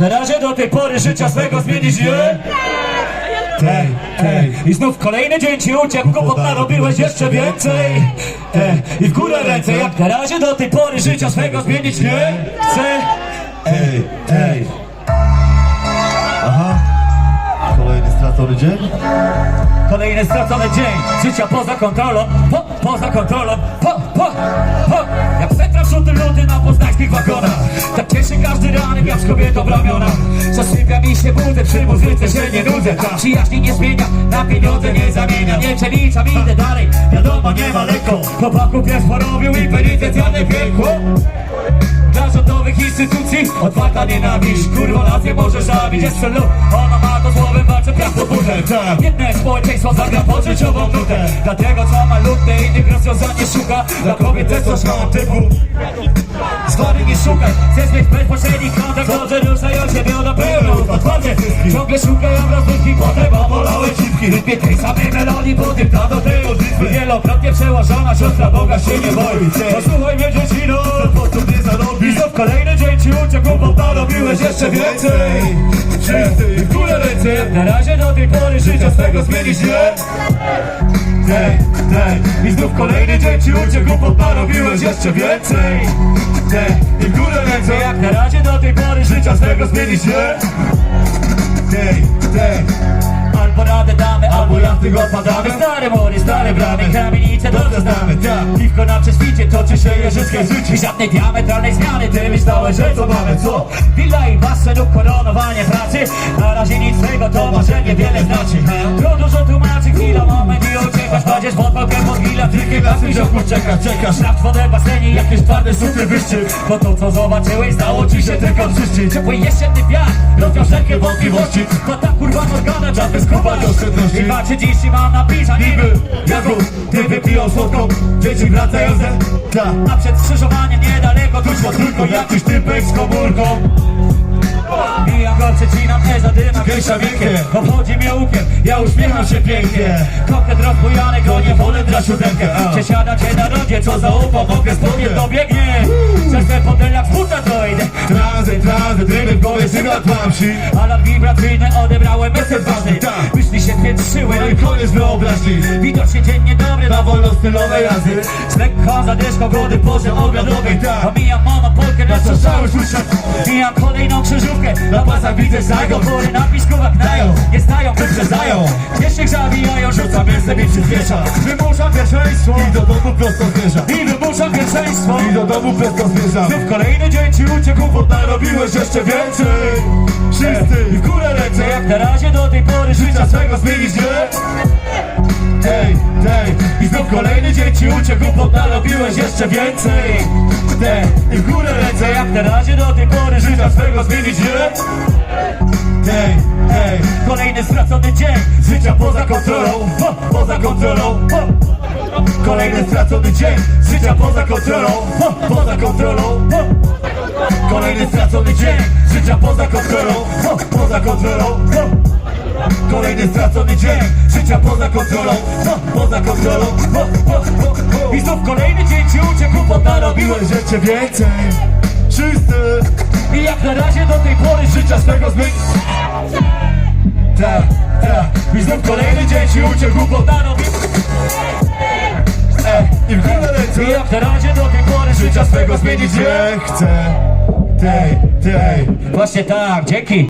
Na razie do tej pory życia swego zmienić nie Tej, tej. I znów kolejny dzień ci uciekł, głupot narobiłeś jeszcze więcej Ej, I w górę ręce, jak na razie do tej pory życia swego zmienić nie chcę Ej, ej. Aha. Kolejny stracony dzień. Kolejny stracony dzień życia poza kontrolą, po, poza kontrolą, po, po, po. Jak Petra rzuty luty na poznańskich wagonach. Tak cieszy każdy ranek jak z kobietą ramiona Zasypia mi się budzę, przy muzyce się nie nudzę. Przyjaźni nie zmienia, na pieniądze nie zamienia. Nie przeliczam, idę dalej, wiadomo nie ma lekko Chłopaków pies porobił i penitencjalne piekło dla rządowych instytucji Otwarta nienawiść, kurwa nację może zabić. Jest celu, ona ma to słowem walczę praw pod burzem Jedne społeczeństwo zagra podżyciową nutę. Dlatego co ma lutę, innych rozwiązanie szuka. Dla kobiet też coś ma typu. Zwary nie szukaj, chcesz mieć bezpośredni kontakt Dobrze ruszają się na pełno, otwarcie Ciągle szukają rozrywki, potem obolały cipki Rytmie tej samej melodii, po tym ta do tyłu Wielokrotnie przełożona siostra Boga się nie boi. Posłuchaj mnie dziecino, Po co nie zarobi? i znów kolejny dzień ci uciekł, bo narobiłeś jeszcze więcej Czysty. W górę jak na razie do tej pory życia swego zmienić nie Tej, tej I znów kolejny dzień ci uciekł, narobiłeś jeszcze więcej Tej, i w górę ręce, jak na razie do tej pory życia swego zmienić nie Tej, tej. Albo radę damy, albo jazdy odpadamy Stare mury, stare bramy, kamienice dobrze znamy tak. Piwko na prześwicie, toczy się jeżyckie życie I żadnej diametralnej zmiany, ty myślałeś, że co mamy, co? Willa i basen pod tylko na zbliżoków czekasz, wodę w basenie, jakieś twarde suchy wyszczyp Bo to co zobaczyłeś, stało ci się tylko czyścić Ciepły jesienny wiatr, rozwiał wszelkie wątpliwości. Bo ta kurwa morgana, czas skupać oszczędności. I ma 30 mam napisać niby Jaką ty wypiją słodką. Dzieci wracają ze Ta. A przed skrzyżowaniem niedaleko Tuż tylko jakiś typek z komórką Gęsia miękkie, obchodzi mnie łukiem. Ja uśmiecham się pięknie. Kokret rozbujany, gonie wolę dla siódemkę Przesiada cię na rodzie, co zaufał Mogę wspomnieć, dobiegnie sygnał mam. Alarm wibracyjny odebrałem message ważny Tak. Myśli się piętrzyły, No i koniec wyobraźni. Widocznie dzień niedobry Na wolnostylowej jazdy. Z lekką zadyszką gody porze obiadowej Tak. Omijam monopolkę na co cały słyszę. Mijam kolejną krzyżówkę Na pasach widzę zago Pory na piskówach dają Nie stają, wyprzedzają Pieszych zabijają Rzucam mięsem i przyspiesza Wymuszam pierwszeństwo I do domu prosto zmierzam. Pierwszeństwo I do domu prosto zmierzam. Znów kolejny dzień ci uciekł Bo narobiłeś jeszcze więcej. Czysty. I w górę ręce Jak na razie do tej pory Życia swego zmienić nie. Tej, tej. I znów kolejny dzień ci uciekł, bo narobiłeś jeszcze więcej. Te, i w górę ręce, jak na razie do tej pory życia swego zmienić nie. Tej, tej. Kolejny stracony dzień, życia poza kontrolą, po, poza kontrolą Kolejny stracony dzień, życia poza kontrolą, po, poza kontrolą. Kolejny stracony dzień, życia poza kontrolą, po, poza kontrolą. Kolejny stracony dzień, życia poza kontrolą, po, poza kontrolą. I znów kolejny dzień ci uciekł, bo narobiłeś Jeszcze więcej. Czysty. I jak na razie do tej pory życia swego I w górę ręce. I jak na razie do tej pory życia swego zmienić Nie chcę. Tej, tej. Właśnie tak, dzięki